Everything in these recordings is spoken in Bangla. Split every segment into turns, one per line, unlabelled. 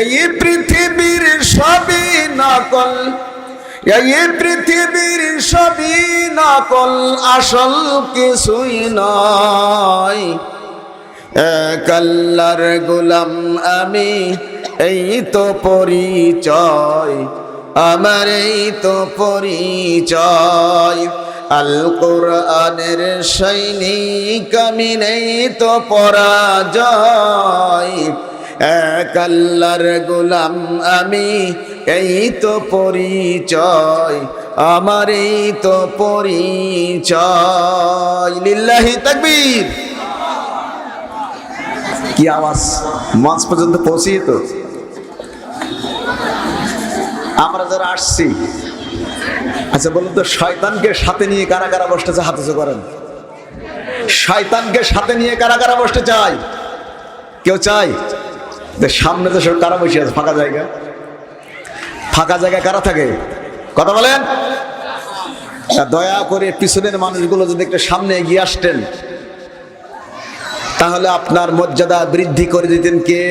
এই পৃথিবীর সবই নকল, এই পৃথিবীর সবই নকল, আসল কিছুই নয়। এক আল্লাহর গোলাম আমি, এই তো পরিচয়, আমার এই তো পরিচয়। আল কোরআনের সৈনিক আমি তো পরাজয় এক আল্লাহর গোলাম আমি, এই তো পরিচয়, আমার এই তো পরিচয়। লিল্লাহি তাকবীর। কি আওয়াজ? মঞ্চ পর্যন্ত পৌঁছিয়ে তো। আমরা যারা আসছি আচ্ছা বলুন তো, শয়তানকে সাথে নিয়ে কারা কারা বসতেছে হাতে করেন। শয়তানকে সাথে নিয়ে কারা কারা বসতে চাই কেউ চাই যে সামনে তো সব কারা বসে আছে, ফাঁকা জায়গা। ফাঁকা জায়গায় কারা থাকে? কথা বলেন। দয়া করে পিছনের মানুষগুলো যদি একটু সামনে এগিয়ে আসতেন, তাহলে আপনার মর্যাদা বৃদ্ধি করে দিতেন কে?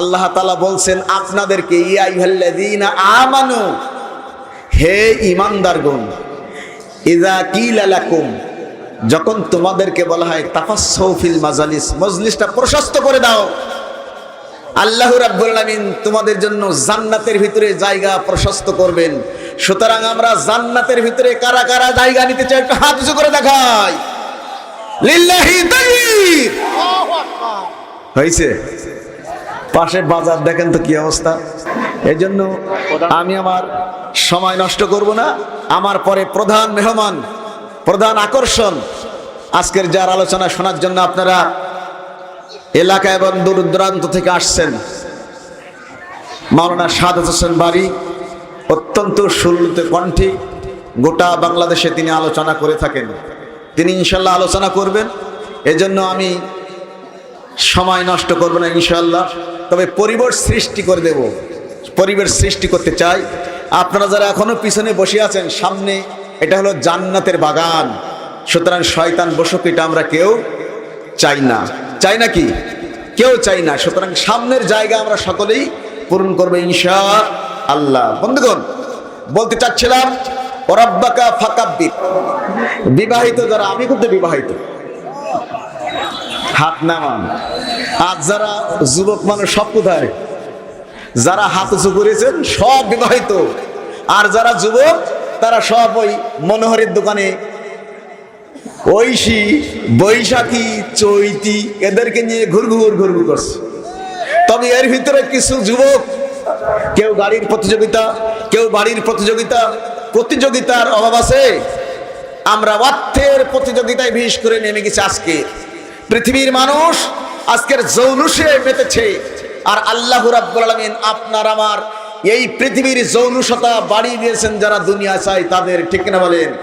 আল্লাহ তালা বলছেন, আপনাদেরকে ইয়াইহাল্লাযীনা আমানু হে ইমানদার গুণ ইজা কিলালাকুম যখন তোমাদেরকে বলা হয় তাফাসসৌফিল মাজালিস, মজলিসটা প্রশস্ত করে দাও। আল্লাহ রাব্বুল আলামিন তোমাদের জন্য জান্নাতের ভিতরে জায়গা প্রশস্ত করবেন। সুতরাং আমরা জান্নাতের ভিতরে কারা কারা জায়গা নিতে চাই একটু হাত উঁচু করে দেখাই। লিল্লাহি হয়েছে। পাশে বাজার, দেখেন তো কি অবস্থা। এই জন্য আমি আমার সময় নষ্ট করব না। আমার পরে প্রধান মেহমান, প্রধান আকর্ষণ। আজকের যার আলোচনা শোনার জন্য আপনারা এলাকা এবং দূর দূরান্ত থেকে আসছেন। মাওলানা সাদাত হোসেন বাড়ি অত্যন্ত সুলতে কণ্ঠে গোটা বাংলাদেশে তিনি আলোচনা করে থাকেন। তিনি ইনশাল্লাহ আলোচনা করবেন। এজন্য আমি সময় নষ্ট করব না ইনশাল্লাহ। তবে পরিবেশ সৃষ্টি করে দেব। পরিবেশ সৃষ্টি করতে চাই। আপনারা যারা এখনও পিছনে বসে আছেন, সামনে এটা হলো জান্নাতের বাগান। সুতরাং শয়তান বসুক, এটা আমরা কেউ চাই না। চাই না কি? কেউ চাই না। সুতরাং সামনের জায়গা আমরা সকলেই পূরণ করব ইনশা আল্লাহ বন্ধুগণ, বলতে চাচ্ছিলাম, ওরাব্বাকা ফাকাব্বির। বিবাহিত যারা, আমি কিন্তু বিবাহিত। হাত নামান। আজ যারা যুবক মানুষ, সব কোথায়? যারা হাত উঁচু করেছেন, সব বিবাহিত। আর যারা যুবক, তারা সব ওই মনোহরের দোকানে। ঐশী, বৈশাখী, চৈতি, এদেরকে নিয়ে ঘুরঘুর ঘুরঘুর করছে। তবে এর ভিতরে কিছু যুবক, কেউ গাড়ির প্রতিযোগিতা, কেউ বাড়ির প্রতিযোগিতা, প্রতিযোগিতার অভাব আছে। আমরা অর্থের প্রতিযোগিতায় বিশেষ করে নেমে গেছি আজকে। পৃথিবীর মানুষ আজকের জৌলুসে মেতেছে। আর আল্লাহ রাব্বুল আলামিন আপনার আমার এই পৃথিবীর জৌলুসতা বাড়িয়ে দিয়েছেন যারা দুনিয়া চাই তাদের ঠিক না বলেন?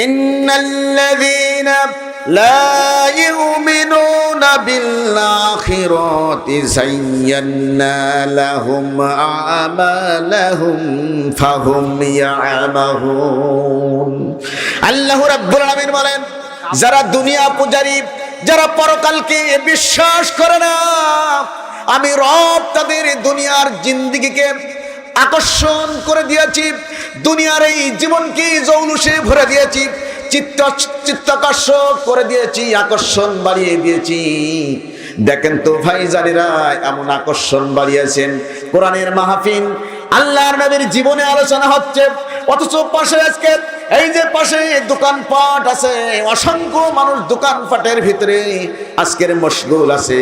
ইন্নাল্লাযীনা লা ইউমিনুনা বিল-আখিরাতি যায়্যান্না লাহুম আমালাহুম ফাহুম ইয়ামাহুন। আল্লাহ রাব্বুল আলামিন বলেন যারা দুনিয়া পূজারী, যারা পরকালকে বিশ্বাস করে না, আমি রব তাদের দুনিয়ার জিন্দিগিকে আকর্ষণ করে দিয়েছি, দুনিয়ার এই জীবনকে জৌলুসে ভরে দিয়েছি, চিত্ত, চিত্তাকর্ষক করে দিয়েছি, আকর্ষণ বাড়িয়ে দিয়েছি। দেখেন তো ভাই জানিরা, এমন আকর্ষণ বাড়িয়েছেন। কোরআনের মাহফিল আল্লাহর নবীর জীবনে আলোচনা হচ্ছে। অথচ পাশে আজকে এই যে পাশে দোকানপাট আছে, অসংখ্য মানুষ দোকানপাটের ভিতরে আজকের মশগুল আছে।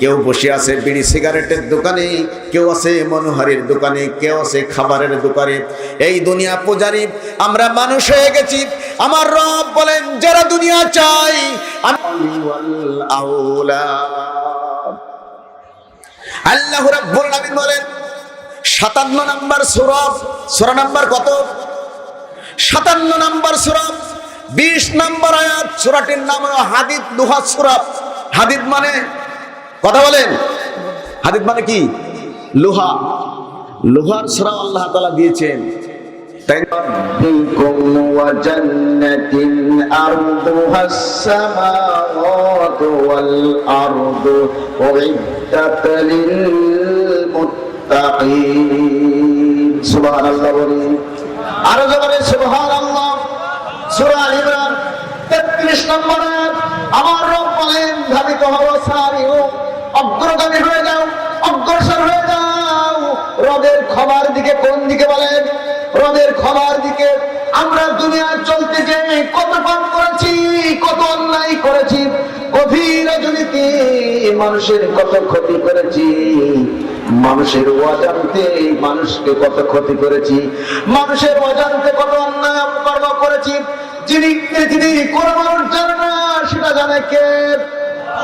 কেউ বসে আছে বিড়ি সিগারেটের দোকানে, কেউ আছে মনোহারের দোকানে, কেউ আছে খাবারের দোকানে। এই দুনিয়া পূজারি, আমরা মানুষ হয়ে গেছি। আমার রব বলেন, যারা দুনিয়া চাই আল্লাহ রাব্বুল আলামিন বলেন সাতান্ন নাম্বার সুরব সুরা নাম্বার কত সাতান্ন নাম্বার সুরব বিশ নাম্বার আয়াত সুরাটির নাম হলো হাদিদ দুহা সুরব হাদিদ মানে কথা বলেন হাদিদ মানে কি লোহা লোহার সুরা আল্লাহ তালা দিয়েছেন
তাই
ربكم وجنة أرضها السماوات والأرض أعدت للمتقين মুত্তাকিন সুবহানাল্লাহ বলি। আরও জোরে সুবহানাল্লাহ। সূরা আল ইমরান 33 নম্বর আয়াত আমার রব ধাবিত হও সারিও অগ্রগামী হয়ে যাও, অগ্রসর হয়ে ক্ষমার দিকে কোন দিকে বলেন? রবের ক্ষমার দিকে। আমরা দুনিয়ায় চলতে যে কত পাপ করেছি, কত অন্যায় করেছি, গভীর রাজনীতি মানুষের কত ক্ষতি করেছি। মানুষের অজান্তে মানুষকে কত ক্ষতি করেছি, মানুষের অজান্তে কত অন্যায় অপকর্ম করেছি, যিনি পৃথিবী কোনো মানুষ জানে না, সেটা জানে কে?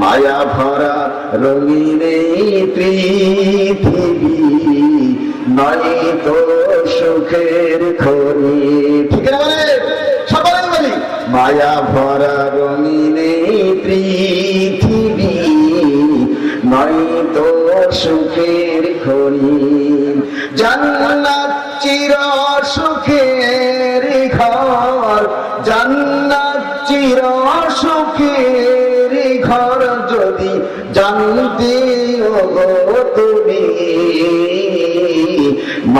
মায়া ভরা রঙিন পৃথিবী নয় তো সুখের খনি। ঠিক না বলে? মায়া ভরা রঙিন পৃথিবী নয় তো সুখের খনি। জান্নাত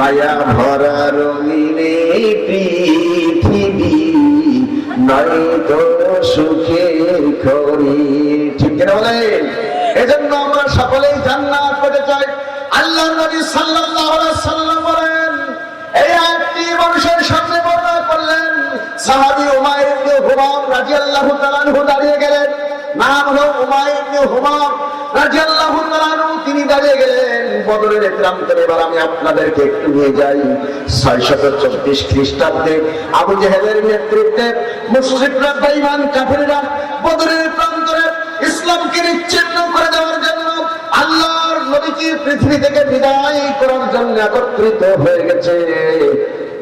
মায়া ভরা রঙিনে পৃথিবী, নয় তো সুখের খরি ঠিক কিনা বলেন? এজন্য আমরা সকলেই জান্নাত পেতে চাই। আল্লাহ নবী সাল্লাল্লাহু আলাইহি সাল্লাম বলেন, এই আয়াতটি মানুষের সামনে বর্ণনা করলেন সাহাবী উমাইর ইবনে হুমাম রাদিয়াল্লাহু তাআলা দাঁড়িয়ে গেলেন। নাম হলো উমাইর ইবনে হুমাম রাদিয়াল্লাহু তাআলা দাঁড়িয়ে গেলেন বদরের প্রান্তরে এবার আমি আপনাদেরকে একটু নিয়ে যাই। 624 খ্রিস্টাব্দে আবু জেহেলের নেতৃত্বে কাফিররা বদরের প্রান্তরে ইসলামকে করে দেওয়ার জন্য আল্লাহর নবীকে পৃথিবী থেকে বিদায় করার জন্য একত্রিত হয়ে গেছে।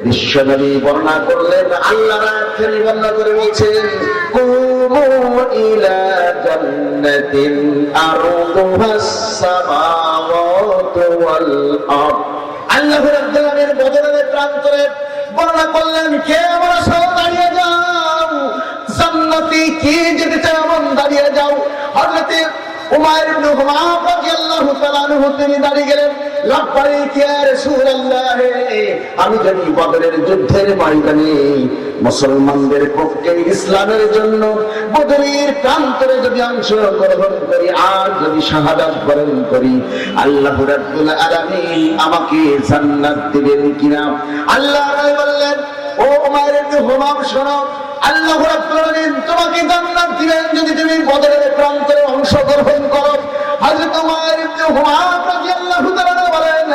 বিশ্বনবী বর্ণনা করলেন আল্লাহ বর্ণনা করে বলছেন ইলা জান্নাতিন আরদুহাস সামাওয়াতু ওয়াল আরদ আল্লাহ রাব্বুল আলামিন বদরের প্রান্তরে বর্ণনা করলেন, কে আমার সব দাঁড়িয়ে যাও? জান্নাতি কে যেতে চায় এমন দাঁড়িয়ে যাও। হযরতে উমাইর ইবনে হুমাম রাদিয়াল্লাহু তাআলা আনহু, তিনি দাঁড়িয়ে গেলেন ইয়া রাসূলুল্লাহ, আমি যদি বদরের যুদ্ধের ময়দানে মুসলমানদের পক্ষে ইসলামের জন্য বদরের প্রান্তরে যদি অংশগ্রহণ করি, আর যদি শাহাদাত বরণ করি, আল্লাহ রাব্বুল আলামিন আমাকে জান্নাত দিবেন কিনা? আল্লাহ বললেন, ও উমাইর ইবনে হুমাম শোনো আল্লাহ তোমাকে জান্নাত দিবেন যদি তুমি বদরের প্রান্তরে অংশগ্রহণ করো। তাআলা বলেন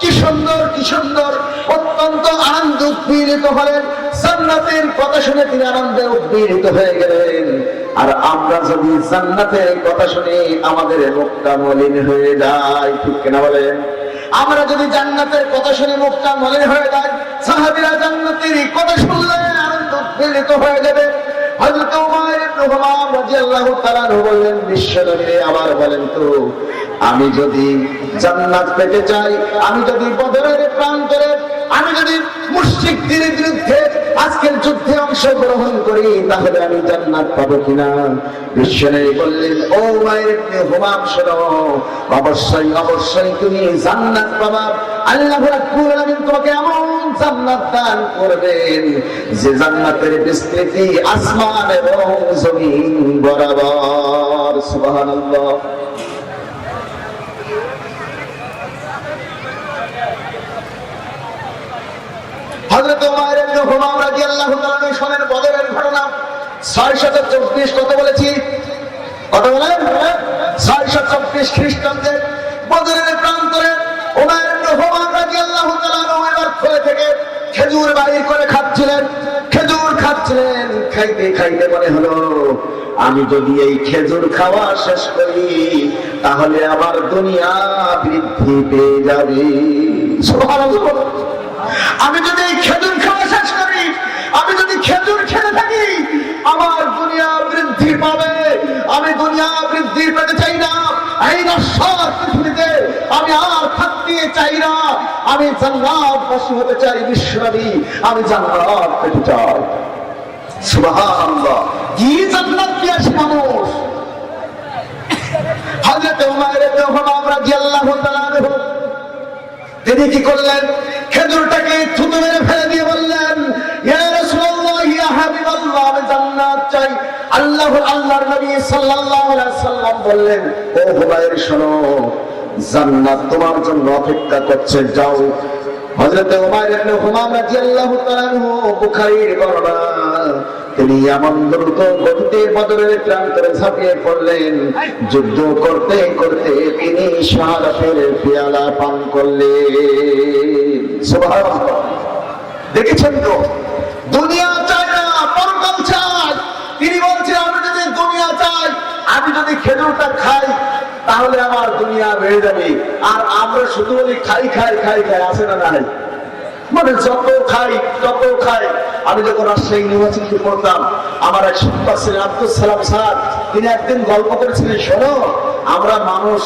কি সুন্দর কি সুন্দর। অত্যন্ত আনন্দ উদ্দীপিত হলেন। জান্নাতের কথা শুনে তিনি আনন্দে উদ্দীপিত হয়ে গেলেন। আর আমরা যদি জান্নাতের কথা শুনি, আমাদের মুখটা মলিন হয়ে যায়, ঠিক বলেন? আমরা যদি জান্নাতের কথা শুনে, মুখটা মলিন হয়ে যায়, সাহাবীরা জান্নাতের কথা শুনলে উদ্দীপিত হয়ে যাবে। আমি যদি জান্নাত পেতে চাই, আমি যদি প্রান্তরে, আমি যদি বিরুদ্ধে আজকের যুদ্ধে অংশগ্রহণ করি, তাহলে আমি জান্নাত পাবো কিনা? বিশ্বনবী বললেন, ও মায়ের ইবনে অবশ্যই অবশ্যই তুমি জান্নাত পাবা। আল্লাহ তোমাকে এমন জান্নাত দান করবেন। যে জান্নাতের বিস্তৃতি আসমান এবং জমিন বরাবর, সুবহানাল্লাহ। হযরত ওমর ইবনে হুমাম রাদিয়াল্লাহু তাআলা শোনেন বদরের ঘটনা 624 কত বলেছি? কত বলেন? 624 খ্রিস্টাব্দে বদরের প্রান্তরে খোলে খেজুর বাহির করে খাচ্ছিলেন। খাচ্ছিলেন। খাইতে খাইতে মনে হলো, আমি যদি এই খেজুর খাওয়া শেষ করি, তাহলে আমার দুনিয়া বৃদ্ধি পেয়ে যাবে। আমি যদি এই খেজুর খাওয়া শেষ করি, আমি যদি খেজুর খেতে থাকি, আমার দুনিয়া বৃদ্ধি পাবে। আমি দুনিয়া বৃদ্ধি পেতে চাই না। এই নশ্বর পৃথিবীতে আমি আর থাকতে চাই না। আমি জান্নাতবাসী হতে চাই বিশ্বনবী। আমি জান্নাত পেতে চাই। সুবহানাল্লাহ। কি জান্নাত পিয়াসী মানুষ? হযরত উমর ইবনে খাত্তাব রাদিয়াল্লাহু তাআলা আনহু। তিনি কি করলেন? খেজুরটাকে থুতু মেরে ফেলে দিয়ে বললেন, ইয়া রাসূলুল্লাহ, ইয়া হাবিবাল্লাহ, আমি জান্নাত চাই। আল্লাহ আল্লাহর নবী সাল্লাল্লাহু আলাইহি সাল্লাম বললেন, ও হুমায়র শোনো জান্নাত তোমার জন্য অপেক্ষা করছে, যাও। হযরত উমার ইবনে হুমাম রাদিয়াল্লাহু তাআলা বুখারীর বর্ণনা, তিনি এমন দ্রুত গতিতে বদরের প্রান্তরে ঝাঁপিয়ে পড়লেন, যুদ্ধ করতে করতে তিনি শাহাদাতের পেয়ালা পান করলেন। সুবহানাল্লাহ। দেখেছেন তো? দুনিয়া চায় না, পরকাল চায়। তিনি বলছেন, আমি যদি দুনিয়া চাই, আমি যদি খেজুরটা খাই তাহলে আমার দুনিয়া বেড়ে যাবে। আর আমরা শুধু বলি খাই খাই খাই খাই আসে না নাই? মানে যত খাই, তত খাই। আমি যখন রাজশাহী ইউনিভার্সিটিতে পড়তাম, আমার এক শিক্ষক ছিলেন আব্দুল সালাম স্যার। তিনি একদিন গল্প করেছিলেন, শোনো, আমরা মানুষ,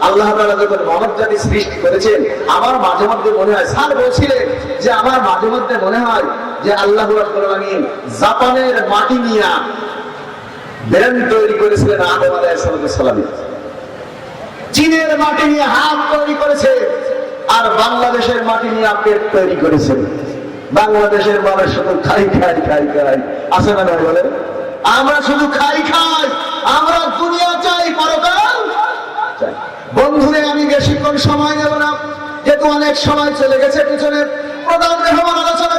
আল্লাহ তাআলা যখন মানব জাতি সৃষ্টি করেছেন, আমার মাঝে মধ্যে মনে হয়, স্যার বলছিলেন যে, আমার মাঝে মধ্যে মনে হয় যে, আল্লাহ রাব্বুল আলামিন জাপানের মাটি নিয়ে ব্রেন তৈরি করেছিলেন আদম আলাইহিস সালামের চীনের মাটি নিয়ে হাত তৈরি করেছে, আর বাংলাদেশের মাটি নিয়ে পেট তৈরি করেছেন বাংলাদেশের মানুষ শুধু খাই খাই খাই খাই। আছে না নাই বলে আমরা শুধু খাই খাই। আমরা দুনিয়া চাই, পরকাল। বন্ধুরে, আমি বেশিক্ষণ সময় নেব না। যেহেতু অনেক সময় চলে গেছে পিছনে প্রধান মেহমান আলোচনা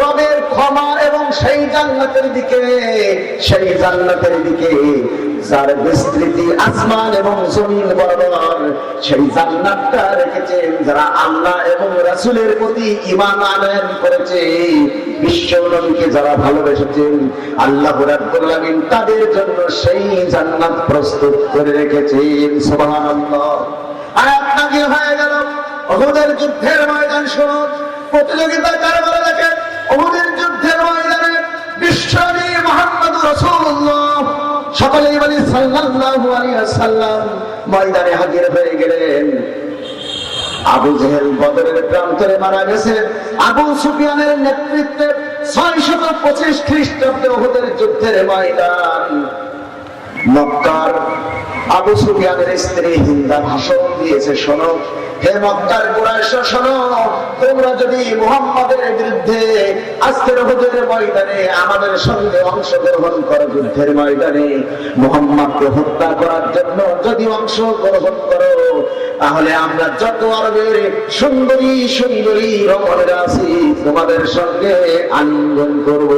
রবের ক্ষমা এবং সেই জান্নাতের দিকে, সেই জান্নাতের দিকে, যার বিস্তৃতি আসমান এবং জমিন বরাবর, সেই জান্নাতটা রেখেছেন যারা আল্লাহ এবং রাসূলের প্রতি ঈমান আনয়ন করেছে, বিশ্ব নবীকে যারা ভালোবেসেছেন, আল্লাহ রাব্বুল তাদের জন্য সেই জান্নাত প্রস্তুত করে রেখেছেন, সুবহানাল্লাহ। আর আপনাকে হয়ে গেল, অহুদের যুদ্ধের ময়দান শুনুন। প্রতিযোগিতা কার বলে দেখেন অহুদের যুদ্ধের ময়দানে বিশ্বনবী মোহাম্মদ রাসূলুল্লাহ সকলেই বলি সাল্লাল্লাহু ওয়াসাল্লাম ময়দানে হাজির হয়ে গেলেন। আবু জেহেল বদরের প্রান্তরে মারা গেছে। আবু সুফিয়ানের নেতৃত্বে ছয় শত পঁচিশ খ্রিস্টাব্দে ওহুদের যুদ্ধের ময়দান। মক্কার আবু সুফিয়ানের স্ত্রী হিন্দা ভাষণ দিয়েছে, শোনো। হে মক্কার কুরাইশ, শোনো। তোমরা যদি মুহাম্মাদের বিরুদ্ধে আজকের হুজুরের ময়দানে আমাদের সঙ্গে অংশগ্রহণ করো যুদ্ধের ময়দানে, মুহাম্মাদকে হত্যা করার জন্য যদি অংশগ্রহণ করো, তাহলে আমরা যত আরবের সুন্দরী সুন্দরী রমণেরা আছি, তোমাদের সঙ্গে আলিঙ্গন করব।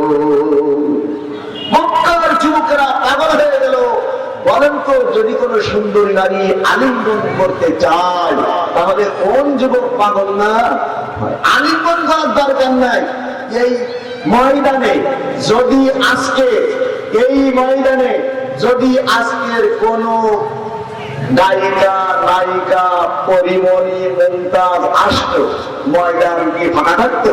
মক্কার যুবকেরা পাগল হয়ে গেল বলেন তো, যদি কোনো সুন্দরী নারী আলিঙ্গন করতে চায়, তাহলে কোন যুবক পাগল না? আলিঙ্গন করার দরকার নাই। এই ময়দানে যদি আজকে, এই ময়দানে যদি আজকের কোন গায়িকা নায়িকা, পরিমণি, মমতাজ আসতো, ময়দান কি ফাঁকা থাকতো?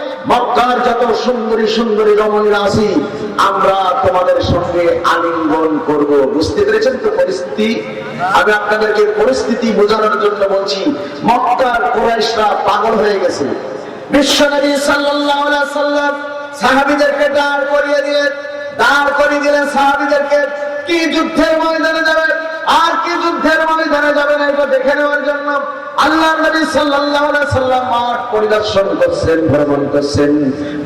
মক্কার যত সুন্দরী সুন্দরী রমণীরা আছি, আমরা তোমাদের সঙ্গে আলিঙ্গন করব। বুঝতে পেরেছেন তো পরিস্থিতি? আমি আপনাদেরকে পরিস্থিতি বোঝানোর জন্য বলছি, মক্কার কোরাইশরা পাগল হয়ে গেছে। বিশ্বনবী সাল্লাল্লাহু আলাইহি সাল্লাম সাহাবীদেরকে দাঁড় করিয়ে দিলেন, দাঁড় করিয়ে দিলেন সাহাবীদেরকে। কি যুদ্ধের ময়দানে যাবে? আর কি যুদ্ধের ময়দানে যাবে না? এটা দেখে নেওয়ার জন্য আল্লাহ নবী সাল্লাল্লাহু আলাইহি সাল্লাম মাঠ পরিদর্শন করছেন, ভ্রমণ করছেন।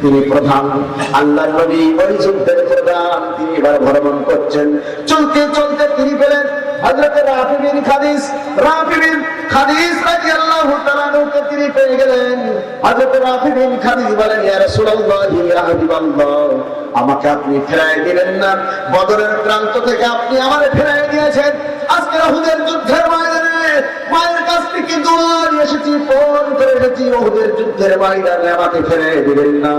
তিনি প্রধান আল্লাহ নবী ওই যুদ্ধের প্রধান। তিনি এবার ভ্রমণ করছেন। চলতে চলতে তিনি পেলেন হযরত রাফি বিন খাদিস। রাফি বিন আমাকে আপনি ফেরাই দিলেন না। বদরের প্রান্ত থেকে আপনি আমারে ফেরাই দিয়েছেন। আজকে রাহুদের যুদ্ধের ময়দানে, মায়ের কাছ থেকে দোয়া এসেছি, ফোন করে এসেছি ওহুদের যুদ্ধের ময়দানে আমাকে ফেরাই দিলেন না।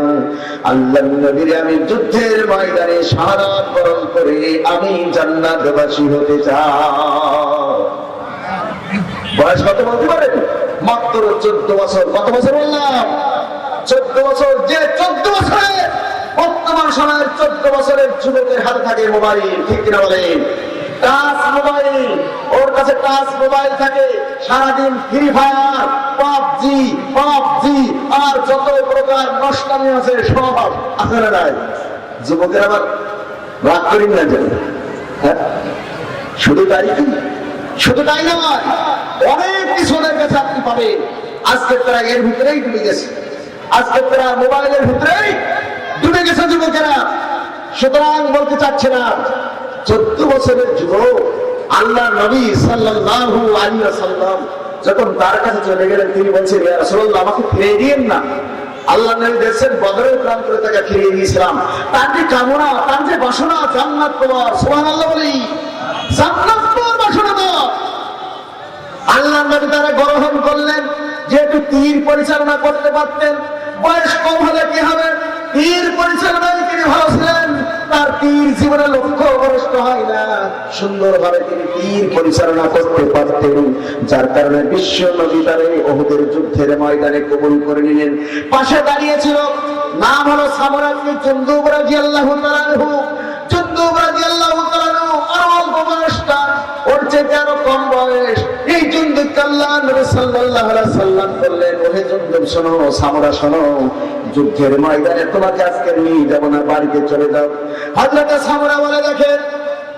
আল্লাহ নবীর আমি যুদ্ধের ময়দানে শাহাদাত বরণ করে আমি জান্নাতবাসী হতে চাই। বয়স কত বলতে পারেন মাত্র চোদ্দ বছর। কত বছর বললাম? চোদ্দ বছর। যে চোদ্দ বছরে বর্তমান সময়ের চোদ্দ বছরের যুবকের হাতে থাকে মোবাইল, ঠিক কিনা বলেন? Touch mobile. ওর কাছে টাচ মোবাইল থাকে। সারাদিন ফ্রি ফায়ার, পাবজি পাবজি, আর যত প্রকার নষ্টামি আছে, সব আছে না নাই যুবকের আবার রাগ করি না জানি হ্যাঁ? শুধু তাই কি? শুধু তাই নয় অনেক কিছু ওদের কাছে আপনি পাবেন। আজকে তারা এর ভিতরেই ডুবে গেছে। আজকে তারা মোবাইলের ভিতরেই ডুবে গেছে যুবকেরা। সুতরাং বলতে চাচ্ছে না, চোদ্দ বছরের যুবক আল্লাহ নবী সাল্লাল্লাহু আলাইহি ওয়াসাল্লাম যখন তার কাছে চলে গেলেন, তিনি বলছেন রাসূলুল্লাহ, আমাকে ফিরিয়ে দিয়েন না। আল্লাহ নবী দেখছেন বদরের প্রান্তরে তাকে ফিরিয়ে দিয়েছিলাম। তার যে কামনা, তার যে বাসনা, জান্নাত পাওয়ার সুবহানাল্লাহ বলি, জান্নাত পাওয়ার বাসনা তো আল্লাহ নবী তারা গ্রহণ করলেন, যেহেতু তীর পরিচালনা করতে পারতেন, বয়স কম হলে কি হবে? তীর পরিচালনায় তিনি ভালো ছিলেন, তার তীর জীবনে লক্ষ্য ভ্রষ্ট হয় না। সুন্দরভাবে তিনি তীর পরিচালনা করতে পারতেন, যার কারণে বিশ্ব নবী তারে ওহুদের যুদ্ধের ময়দানে কবুল করে নিলেন। পাশে দাঁড়িয়েছিল, নাম হলো সামরাজ্ঞী চন্দুব রাদিয়াল্লাহু তাআলা আনহু। চন্দুব রাদিয়াল্লাহু তাআলা আনহু আরও অল্প বয়সটা, ওর চেয়ে আরও কম বয়স। যুদ্ধের ময়দানে তোমাকে আজকে নিয়ে যাব না, বাড়িতে চলে যাও। হযরত সামরা বলে, দেখেন,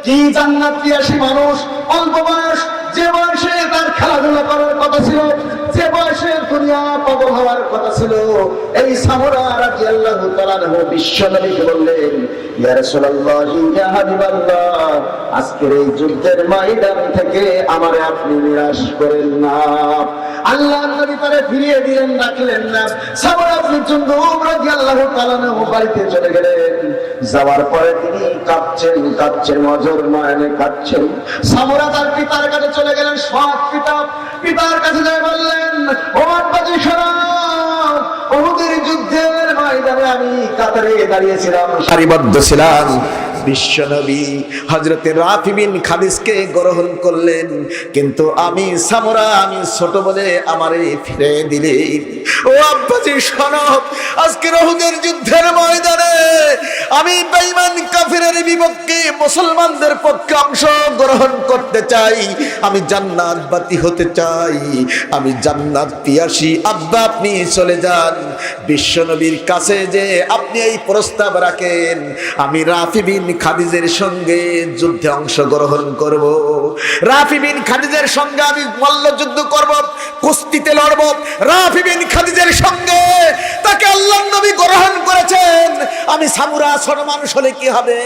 কি জান্নাত পিয়াসী মানুষ, অল্প বয়স, যে বয়সে তার খেলাধুলা করার কথা ছিল, যে বয়সে দুনিয়া পাগল হওয়ার কথা ছিল। এই বললেন আজকের এই যুদ্ধের ময়দান থেকে আমারে আপনি নিরাশ করেন না। আল্লাহ ফিরিয়ে দিলেন, ডাকলেন না। সামরা তাআলা আনহু বাড়িতে চলে গেলেন। যাওয়ার পরে তিনি কাঁদছেন কাঁদছেন, অজর নয়নে কাঁদছেন। সামরা তার পিতার কাছে চলে গেলেন, সৎ পিতা। পিতার কাছে বললেন, ও যুদ্ধের আমি কাতারে দাঁড়িয়েছিলাম
সারিবদ্ধ ছিলাম। খাদিসকে গ্রহণ করলেন। কিন্তু আমি সামরা আমি ছোট বলে আমারে ফিরে দিলে। ও আব্বাজি, শোনো আজকে রহুদের যুদ্ধের ময়দানে আমি কাফিরের বিপক্ষে মুসলমানদের পক্ষে অংশ গ্রহণ করতে চাই। আমি জান্নাত বাতি হতে চাই। আমি জান্নাত পিয়াসী আব্বা, আপনি চলে যান। বিশ্বনবীর কাছে যে আপনি এই প্রস্তাব রাখেন। আমি রাফি বিন খাদিজের সঙ্গে যুদ্ধে অংশগ্রহণ করব। রাফি বিন খাদিজের সঙ্গে আমি মল্লযুদ্ধ করব, কুস্তিতে লড়ব। রাফি বিন খাদিজের সঙ্গে তাকে আল্লাহ নবী গ্রহণ করেছেন। আমি সামুরা ছোট মানুষ হলে কি হবে?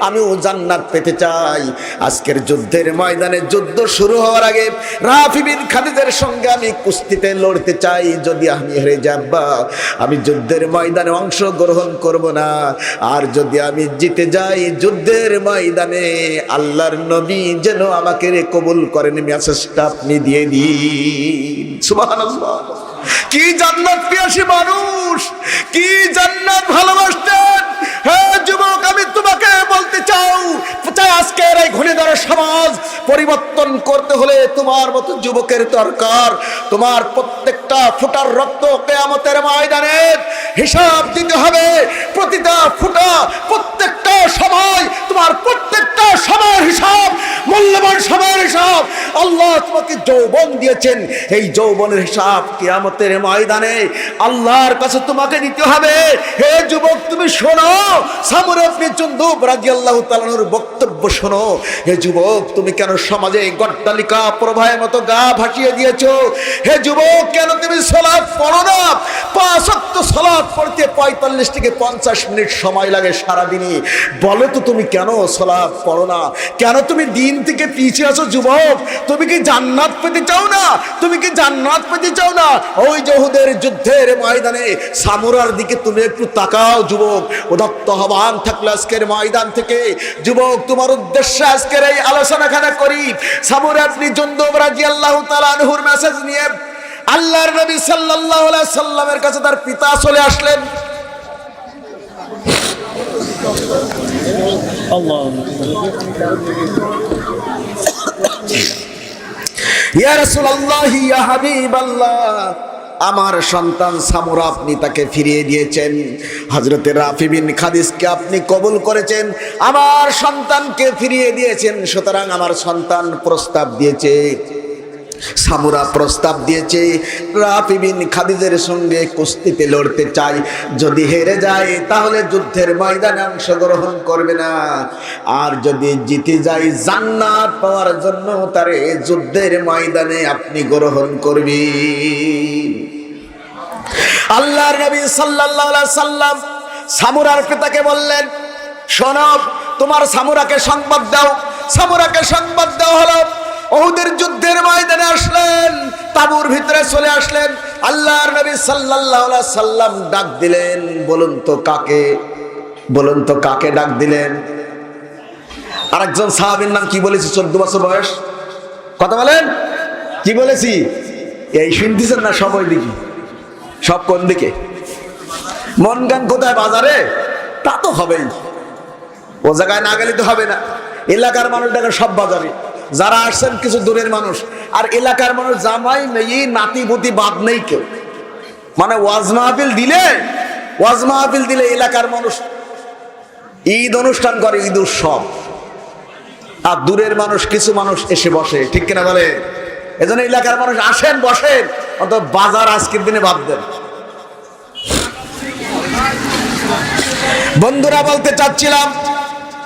আমিও জান্নাত পেতে চাই। আজকের যুদ্ধের ময়দানে যুদ্ধ শুরু হওয়ার আগে রাফি বিন খাদিজের সঙ্গে আমি কুস্তিতে লড়তে চাই। যদি আমি হেরে যাব্বা আমি যুদ্ধের ময়দানে অংশগ্রহণ করব না। আর যদি আমি জিতে যাই যুদ্ধের ময়দানে আল্লাহর নবী যেন আমাকে রে কবুল করেন মেসেজটা আপনি দিয়ে দিন। সুবহানাল্লাহ।
কি জান্নাত পিয়াসী মানুষ, কি জান্নাত ভালোবাসতেন। হ্যাঁ যুবক, আমি তোমাকে বলতে চাও চাই আজকের এই ঘূর্ণিধর সমাজ পরিবর্তন করতে হলে তোমার মতো যুবকের দরকার। তোমার প্রত্যেকটা ফুটার রক্ত কেয়ামতের ময়দানে হিসাব দিতে হবে। প্রতিটা ফুটা, প্রত্যেকটা সময়, তোমার প্রত্যেকটা সময়ের হিসাব, মূল্যবান সময়ের হিসাব। আল্লাহ তোমাকে যৌবন দিয়েছেন। এই যৌবনের হিসাব কেয়ামতের ময়দানে আল্লাহর কাছে তোমাকে দিতে হবে। হে যুবক, তুমি শোনো। সামুর আপনি চন্দুব রাজি আল্লাহ তালানোর বক্তব্য শোনো। হে যুবক, তুমি কেন সমাজে গড্ডালিকা প্রবাহের মতো গা ভাসিয়ে দিয়েছ? হে যুবক, কেন তুমি সলাপ পড়ো না? পাঁচ অক্ত সলাপ পড়তে পঁয়তাল্লিশ থেকে পঞ্চাশ মিনিট সময় লাগে সারাদিনই। বলো তো তুমি কেন সলাপ পড়ো না? কেন তুমি দিন থেকে পিছিয়ে আছো যুবক? তুমি কি জান্নাত পেতে চাও না? তুমি কি জান্নাত পেতে চাও না? ওই জহুদের যুদ্ধের ময়দানে সামুরার দিকে তুমি একটু তাকাও যুবক। উদত্ত আহ্বান থাকলে আজকের ময়দান থেকে। যুবক, তোমার উদ্দেশ্যে আজকের এই আলোচনাখানা করি। সামুরা আপনি জন্দব রাজি আল্লাহ তালানহুর মেসেজ নিয়ে আল্লাহর নবী সাল্লাল্লাহু সাল্লামের কাছে তার পিতা চলে আসলেন। ইয়া রাসূলুল্লাহ, ইয়া হাবিবাল্লাহ। আমার সন্তান সামুরা আপনি তাকে ফিরিয়ে দিয়েছেন। হজরতের রাফি বিন খাদিসকে আপনি কবুল করেছেন। আমার সন্তানকে ফিরিয়ে দিয়েছেন, সুতরাং আমার সন্তান প্রস্তাব দিয়েছে। সামুরা প্রস্তাব দিয়েছে, রাফি বিন খাদিজের সঙ্গে কুস্তিতে লড়তে চাই। যদি হেরে যায়, তাহলে যুদ্ধের ময়দানে অংশগ্রহণ করবে না। আর যদি জিতে যায়, জান্নাত পাওয়ার জন্য তারে যুদ্ধের ময়দানে আপনি গ্রহণ করবেন। আল্লাহর নবী আলাইহি সাল্লাম সামুরার পিতাকে বললেন শোনব তোমার সামুরাকে সংবাদ দাও। সামুরাকে সংবাদ দেওয়া হলো ওহুদের যুদ্ধের ময়দানে আসলেন, তাবুর ভিতরে চলে আসলেন। আল্লাহর নবী আলাইহি সাল্লাম ডাক দিলেন, বলুন তো কাকে? বলুন তো কাকে ডাক দিলেন? আরেকজন সাহাবীর নাম কি বলেছি? চোদ্দ বছর বয়স? কথা বলেন। কি বলেছি? এই শুনতেছেন না সবাই দিকে সব কোন দিকে? মন গান কোথায়? বাজারে? তা তো হবেই। ও জায়গায় না গেলে তো হবে না। এলাকার মানুষ দেখে সব বাজারে। যারা আসছেন কিছু দূরের মানুষ। আর এলাকার মানুষ জামাই নেই নাতি, পুতি বাদ নেই কেউ। মানে ওয়াজ মাহফিল দিলে, ওয়াজ মাহফিল দিলে এলাকার মানুষ ঈদ অনুষ্ঠান করে, ঈদ উৎসব। আর দূরের মানুষ, কিছু মানুষ এসে বসে, ঠিক কিনা বলে? এজন্য এলাকার মানুষ আসেন, বসেন অত বাজার আজকের দিনে বাদ দেন। বন্ধুরা, বলতে চাচ্ছিলাম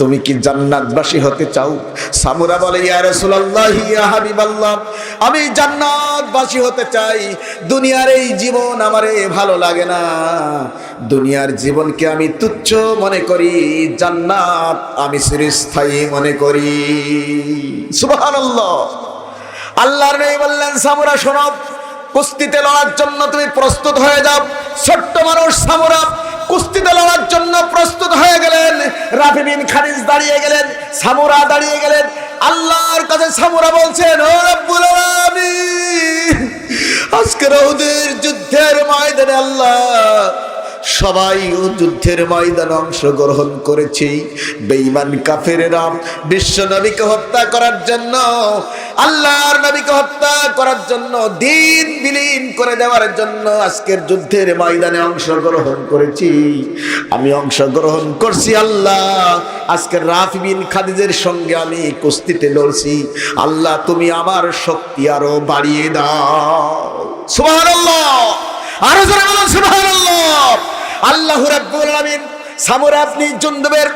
তুমি কি জান্নাতবাসী হতে চাও? সামুরা বলে, ইয়া রাসূলুল্লাহ, ইয়া হাবিবাল্লাহ, আমি জান্নাতবাসী হতে চাই। দুনিয়ার এই জীবন আমারে ভালো লাগে না। দুনিয়ার জীবনকে আমি তুচ্ছ মনে করি, জান্নাত আমি চিরস্থায়ী মনে করি। সুবহানাল্লাহ। আল্লাহর নবী বললেন, সামুরা, শোনো, কুস্তিতে লড়ার জন্য তুমি প্রস্তুত হয়ে যাও। ছোট্ট মানুষ, সামুরা কুস্তিতে লড়ার জন্য প্রস্তুত হয়ে গেলেন। রাফি বিন খারিজ দাঁড়িয়ে গেলেন, সামুরা দাঁড়িয়ে গেলেন। আল্লাহর কাছে সামুরা বলছেন, ও রব্বুল আলামিন আজকে ওদের যুদ্ধের ময়দানে আল্লাহ সবাই ও যুদ্ধের ময়দানে অংশগ্রহণ করেছি। বেঈমান কাফেরেরা বিশ্ব নবীকে হত্যা করার জন্য, আল্লাহর নবীকে হত্যা করার জন্য, দিন বিলীন করে দেওয়ার জন্য আজকের যুদ্ধের ময়দানে অংশগ্রহণ করেছি। আমি অংশগ্রহণ করছি আল্লাহ। আজকের রাফি বিন খাদিজের সঙ্গে আমি কুস্তিতে লড়ছি। আল্লাহ, তুমি আমার শক্তি আরও বাড়িয়ে দাও। সুবহানাল্লাহ! আরও জোরে বলুন সুবহানাল্লাহ! আল্লাহ রাব্বুল আলামিন সামুরা আপনি জুন্দুবের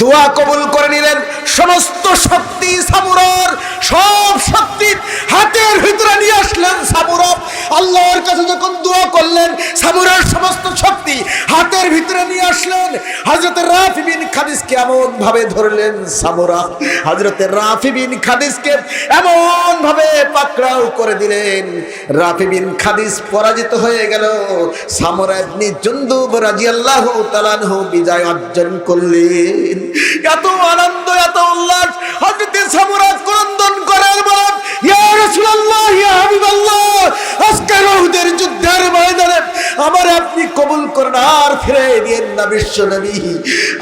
দোয়া কবুল করে নিলেন। সমস্ত শক্তি সামুরার, সব শক্তি হাতের ভিতরে নিয়ে আসলেন সামুরা আল্লাহর কাছে যখন দোয়া করলেন, সামুরার সমস্ত শক্তি হাতের ভিতরে নিয়ে আসলেন। হজরত রাফি বিন খাদিসকে এমন ভাবে ধরলেন সামুরা হজরত রাফি বিন খাদিসকে এমন ভাবে পাকড়াও করে দিলেন। রাফি বিন খাদিস পরাজিত হয়ে গেল। সামুরা জুনদুব রাদিয়াল্লাহু তাআলাহু বিজয় অর্জন করলেন। এত আনন্দ এত উল্লাস। হযরত সামরাজ ক্রন্দন করার আমার আপনি কবুল করেন আর ফিরে দিয়েন না বিশ্ব নবী।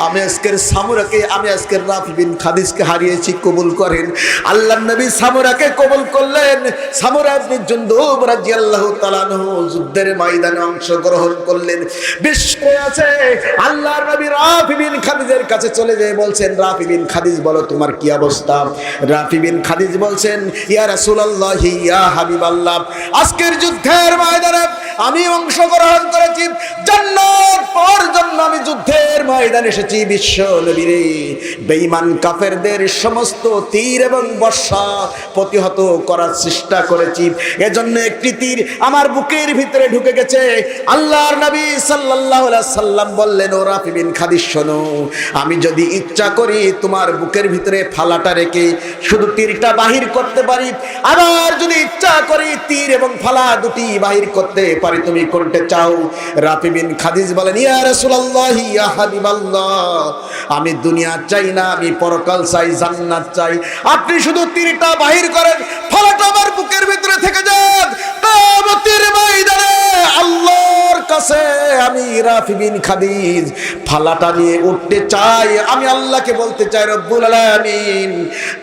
আমি আজকের সামুরাকে, আমি আজকের রাফি বিন খাদিসকে হারিয়েছি, কবুল করেন। আল্লাহ নবী সামুরাকে কবুল করলেন। সামুরা আপনি জুন্দুব রাদিয়াল্লাহু তাআলা আনহু যুদ্ধের ময়দানে অংশগ্রহণ করলেন। বিশ্ব আছে, আল্লাহর নবী রাফি বিন খাদিজের কাছে চলে যেয়ে বলছেন, রাফি বিন খাদিজ, বলো তোমার কি অবস্থা? রাফি বিন খাদিজ বলছেন, ইয়া রাসূলুল্লাহ, ইয়া হাবিবাল্লাহ, আজকের যুদ্ধের ময়দানে আমি অংশগ্রহণ করেছি। জান্নাত জন্য আমি যুদ্ধের ময়দানে এসেছি বিশ্ব নবীরে। বেঈমান কাফেরদের সমস্ত তীর এবং বর্ষা প্রতিহত করার চেষ্টা করেছি। এজন্য একটি তীর আমার বুকের ভিতরে ঢুকে গেছে। আল্লাহর নবী আলাইহি সাল্লাম বললেন, ও রাফি বিন খাদিস শোনো, আমি যদি ইচ্ছা করি তোমার বুকের ভিতরে ফালাটা রেখে শুধু তীরটা বাহির করতে পারি, আবার যদি ইচ্ছা করি তীর এবং ফালা দুটি বাহির করতে পারি তুমি কোনটা চাও? রাফি বিন খাদিজ বলেন, ইয়া রাসূলুল্লাহ, ইয়া হাবিবাল্লাহ, আমি দুনিয়া চাই না, আমি পরকাল চাই, জান্নাত চাই। আপনি শুধু তীরটা বাহির করেন, ফালাটা আমার বুকের ভিতরে থেকে যাক। কিয়ামতের ময়দানে আল্লাহর কাছে আমি রাফি বিন খাদিজ ফালাটা নিয়ে উঠতে চাই। আমি আল্লাহকে বলতে চাই, রব্বুল আলামিন,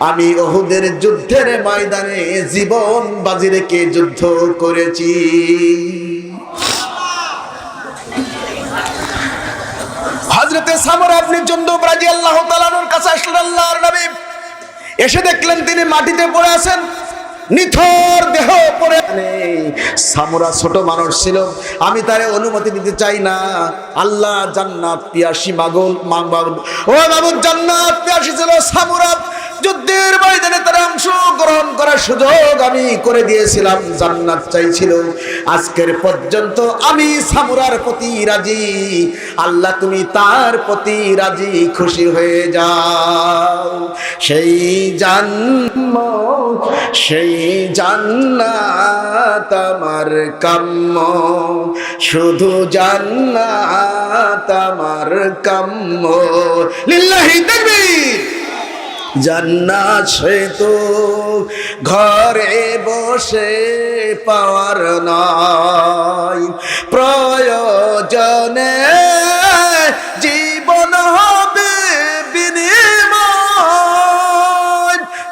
আমি ওহুদের যুদ্ধের ময়দানে জীবন বাজি রেখে যুদ্ধ করেছি। সামর আপনি আল্লাহ তালানোর কাছে আসলেন আল্লাহর নবী। এসে দেখলেন তিনি মাটিতে পড়ে আছেন। নিথর দেহ নেই। সামুরা ছোট মানুষ ছিল। আমি তারে অনুমতি দিতে চাই না। আল্লাহ জান্নাত পিয়াসি মাগল মাগল ও বাবুর জান্নাত পিয়াসি ছিল সামুরা যুদ্ধের ময়দানে তারা অংশগ্রহণ করার সুযোগ আমি করে দিয়েছিলাম, জান্নাত চাইছিল। আজকের পর্যন্ত আমি সামুরার প্রতি রাজি। আল্লাহ, তুমি তার প্রতি রাজি, খুশি হয়ে যাও। সেই জন্ম, সেই জান্নাত আমার কাম্য। শুধু জান্নাত আমার কাম্য। লিল্লাহি তাকবীর! জান্নাত সে তো ঘরে বসে পাওয়ার নয় প্রয়োজনে জীবন হবে বিনিময়।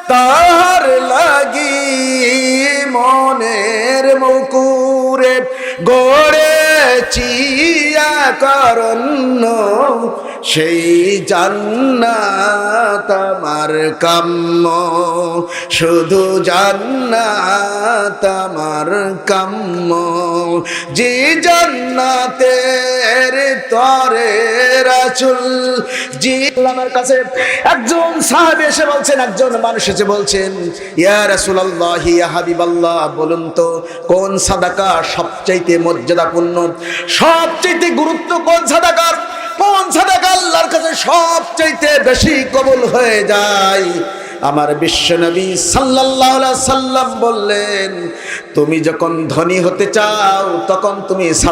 তার লাগি মনের মুকুরে গড়েছি করণ্য সেই জান্নাত আমার কাম্য। শুধু জান্নাত আমার কাম্য। যে জান্নাতের তরে রাসুল জি আমার কাছে একজন সাহাবী এসে বলছেন, একজন মানুষ এসে বলছেন, ইয়া রাসূলুল্লাহ, ইয়া হাবিবাল্লাহ, বলুন তো, কোন সাদাকা সবচাইতে মর্যাদাপূর্ণ, সবচাইতে গুরুত্ব কোন সাদাকার? কোন সাদাকা আল্লাহর কাছে সবচাইতে বেশি কবুল হয়ে যায়। আমার বিশ্বনবী সাল্লাল্লাহু আলাইহি সাল্লাম বললেন, তুমি যখন ধনী হতে চাও, তখন তুমি